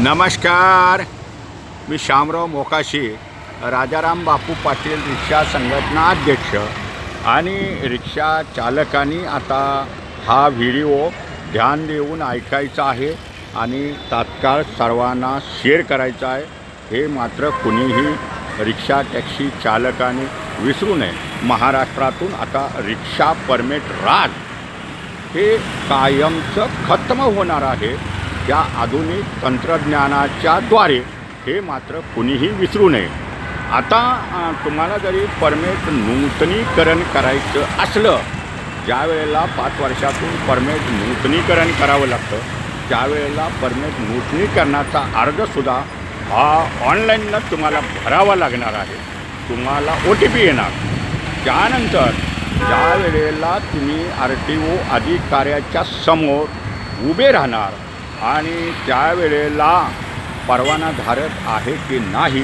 नमस्कार. मी श्यामराव मोकाशी राजाराम बापू पाटील रिक्षा संघटना अध्यक्ष आणि रिक्षा चालकांनी आता हा व्हिडिओ ध्यान देऊन ऐकायचा आहे आणि तात्काळ सर्वांना शेअर करायचा आहे. हे मात्र कुणीही रिक्षा टॅक्सी चालकाने विसरू नये. महाराष्ट्रातून आता रिक्षा परमिट राज हे कायमचं खत्म होणार आहे. या आधुनिक तंत्रज्ञानाच्या द्वारे हे मात्र कुणीही विसरू नये. आता तुम्हाला जरी परमेट नूतनीकरण करायचं असलं ज्या वेळेला पाच वर्षातून परमेट नूतनीकरण करावं लागतं त्यावेळेला परमेट नूतनीकरणाचा अर्जसुद्धा हा ऑनलाईनच तुम्हाला भरावा लागणार आहे. तुम्हाला ओ टी पी येणार. त्यानंतर ज्या वेळेला तुम्ही आर टी ओ अधिकाऱ्याच्या समोर उभे राहणार आणि त्यावेळेला परवानाधारक आहे की नाही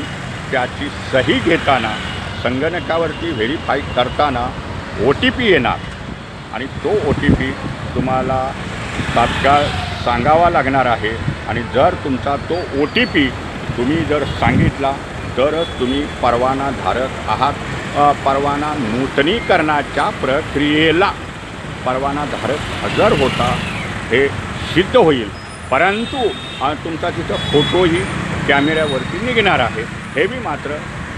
त्याची सही घेताना संगणकावरती व्हेरीफाय करताना ओ टी पी येणार. आणि तो ओ टी पी तुम्हाला तात्काळ सांगावा लागणार आहे. आणि जर तुमचा तो ओ टी पी तुम्ही जर सांगितला तरच तुम्ही परवानाधारक आहात. परवाना नूतनीकरणाच्या प्रक्रियेला परवानाधारक हजर होता हे सिद्ध होईल. परंतु तुमचा तिथं फोटोही कॅमेऱ्यावरती निघणार आहे. हे बी मात्र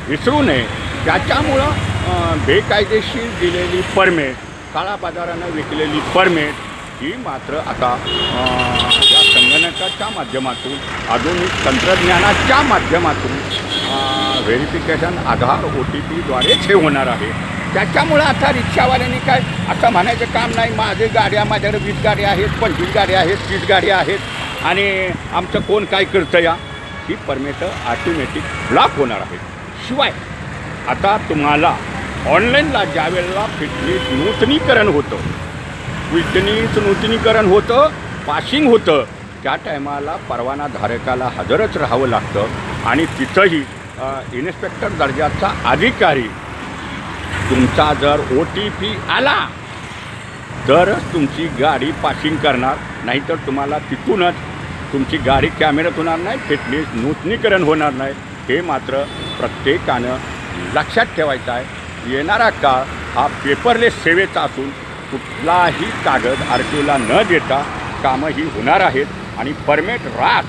विसरू नये. त्याच्यामुळं बेकायदेशीर दिलेली परमेट काळा बाजारानं विकलेली परमेट ही मात्र आता या संगणकाच्या माध्यमातून आधुनिक तंत्रज्ञानाच्या माध्यमातून व्हेरिफिकेशन आधार ओ टी पीद्वारेच हे होणार आहे. त्याच्यामुळं आता रिक्षावाल्यांनी काय असं म्हणायचं काम नाही. माझे गाड्या माझ्याकडे वीस गाड्या आहेत पंचवीस गाड्या आहेत तीस गाड्या आहेत. आणि आमचं कोण काय करतं या ही परमिट ऑटोमॅटिक ब्लॉक होणार आहे. शिवाय आता तुम्हाला ऑनलाईनला ज्या वेळेला फिटनेस नूतनीकरण होतं फिटनेस नूतनीकरण होतं पासिंग होतं त्या टायमाला परवानाधारकाला हजरच राहावं लागतं. आणि तिथंही इन्स्पेक्टर दर्जाचा अधिकारी तुमचा जर ओ टी पी आला तरच तुमची गाडी पासिंग करणार. नाहीतर तुम्हाला तिथूनच तुमची गाडी कॅमेऱ्यात होणार नाही फिटनेस नूतनीकरण होणार नाही. हे मात्र प्रत्येकानं लक्षात ठेवायचं आहे. येणारा काळ हा पेपरलेस सेवेचा असून कुठलाही कागद आर टी न देता कामं ही होणार आहेत आणि परमिट रास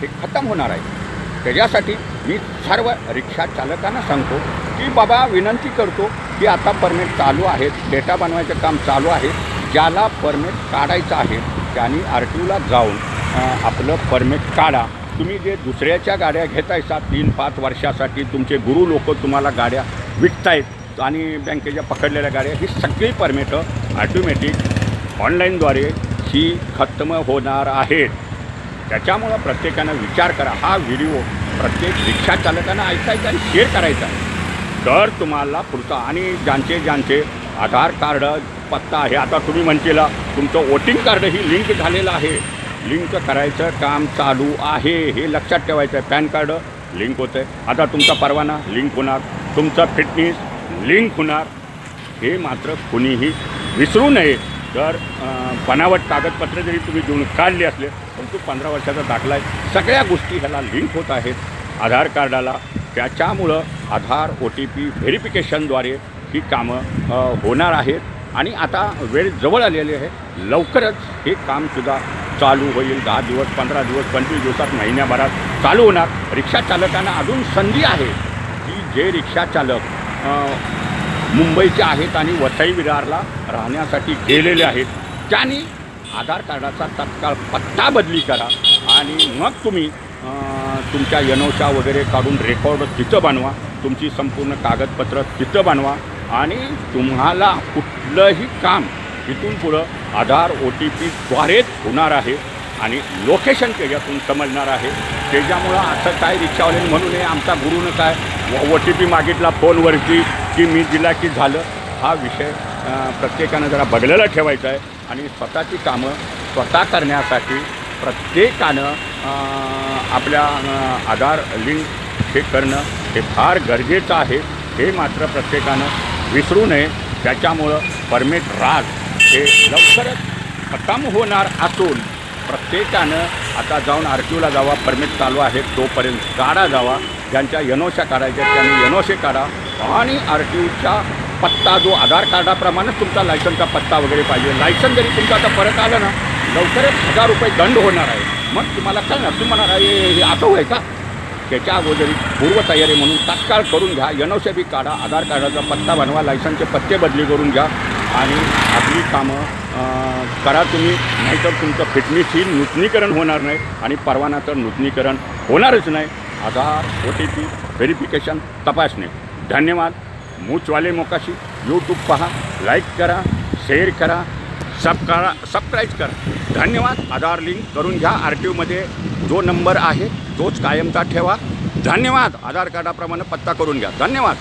हे खतम होणार आहे. त्याच्यासाठी मी सर्व रिक्षा चालकांना सांगतो की बाबा विनंती करतो की आता परमिट चालू आहेत डेटा बनवायचं काम चालू आहे. ज्याला परमिट काढायचं आहे त्यांनी आर टी ओला जाऊन आपलं परमिट काढा. तुम्ही जे दुसऱ्याच्या गाड्या घेतायसा तीन पाच वर्षासाठी तुमचे गुरु लोक तुम्हाला गाड्या विकतायत आणि बँकेच्या पकडलेल्या गाड्या ही सगळी परमिटं ऑटोमॅटिक ऑनलाईनद्वारे ही खत्म होणार आहेत. त्याच्यामुळं प्रत्येकानं विचार करा. हा व्हिडिओ प्रत्येक रिक्षा चालकांना ऐकायचा आणि शेअर करायचा. तर तुम्हाला पुढचा आणि ज्यांचे ज्यांचे आधार कार्ड पत्ता आहे आता तुम्ही म्हणतेला तुमचं वोटिंग कार्ड ही लिंक झालेलं आहे. लिंक करायचं काम चालू आहे हे लक्षात ठेवायचं आहे पॅन कार्ड लिंक होतं आहे आता तुमचा परवाना लिंक होणार. तुमचा फिटनेस लिंक होणार. हे मात्र कुणीही विसरू नये. तर बनावट कागदपत्र जरी तुम्ही देऊन काढले असले परंतु पंधरा वर्षाचा दाखला आहे. सगळ्या गोष्टी ह्याला लिंक होत आहेत. आधार कार्डाला. त्याच्यामुळं आधार ओ टी पी व्हेरिफिकेशनद्वारे ही कामं होणार आहेत. आणि आता वेळ जवळ आलेली आहे. लवकरच हे कामसुद्धा चालू होईल दहा दिवस पंधरा दिवस पंचवीस दिवसात महिन्याभरात चालू होणार. रिक्षा चालकांना अजून संधी आहे. की जे रिक्षा चालक मुंबईचे आहेत आणि वसई विरारला राहण्यासाठी गेलेले आहेत त्यांनी आधार कार्डाचा तत्काळ पत्ता बदली करा आणि मग तुम्ही तुमच्या यनोशा वगैरे काढून रेकॉर्ड तिथं बनवा तुमची संपूर्ण कागदपत्र तिथं बनवा आणि तुम्हाला कुठलंही काम इथून पुढं आधार ओ टी पीद्वारेच होणार आहे आणि लोकेशन त्याच्यातून समजणार आहे. त्याच्यामुळं असं काय रिक्षावाल्याने म्हणू नये आमचा गुरुनं काय ओ टी पी मागितला फोनवरती की मी दिला की झालं. हा विषय प्रत्येकानं जरा बदलेला ठेवायचा आहे आणि स्वतःची कामं स्वतः करण्यासाठी प्रत्येकानं आपल्या आधार लिंक हे करणं हे फार गरजेचं आहे. हे मात्र प्रत्येकानं विसरू नये. त्याच्यामुळं परमिट राज हे लवकरच खतम होणार असून प्रत्येकानं आता जाऊन आर टी ओला जावा परमिट चालू आहे तोपर्यंत काढा जावा. ज्यांच्या यनोशा काढायच्या आहेत त्यांनी यनोशे काढा. आणि आर टी ओच्या पत्ता जो आधार कार्डाप्रमाणेच तुमचा लायसनचा पत्ता वगैरे पाहिजे. लायसन जरी तुमचं आता परत आलं ना लवकरच हजार रुपये दंड होणार आहे. मग तुम्हाला कळणार तुम्ही म्हणणार हे असं आहे का? त्याच्या अगोदरी पूर्वतयारी म्हणून तात्काळ करून घ्या. यनोशे बी काढा. आधार कार्डाचा पत्ता बनवा. लायसनचे पत्ते बदली करून घ्या. आणि आपली कामं करा तुम्ही नाहीतर तुमचं फिटनेस ही नूतनीकरण होणार नाही आणि परवानाचं नूतनीकरण होणारच नाही. Aadhaar O T P verification तपासणे. धन्यवाद. मूचवाले मोकाशी. यूट्यूब पहा लाईक करा शेअर करा सब करा सबस्क्राईब करा. धन्यवाद. आधार लिंक करून घ्या. आर टी ओमध्ये जो नंबर आहे तोच कायमचा ठेवा. धन्यवाद. आधार कार्डाप्रमाणे पत्ता करून घ्या. धन्यवाद.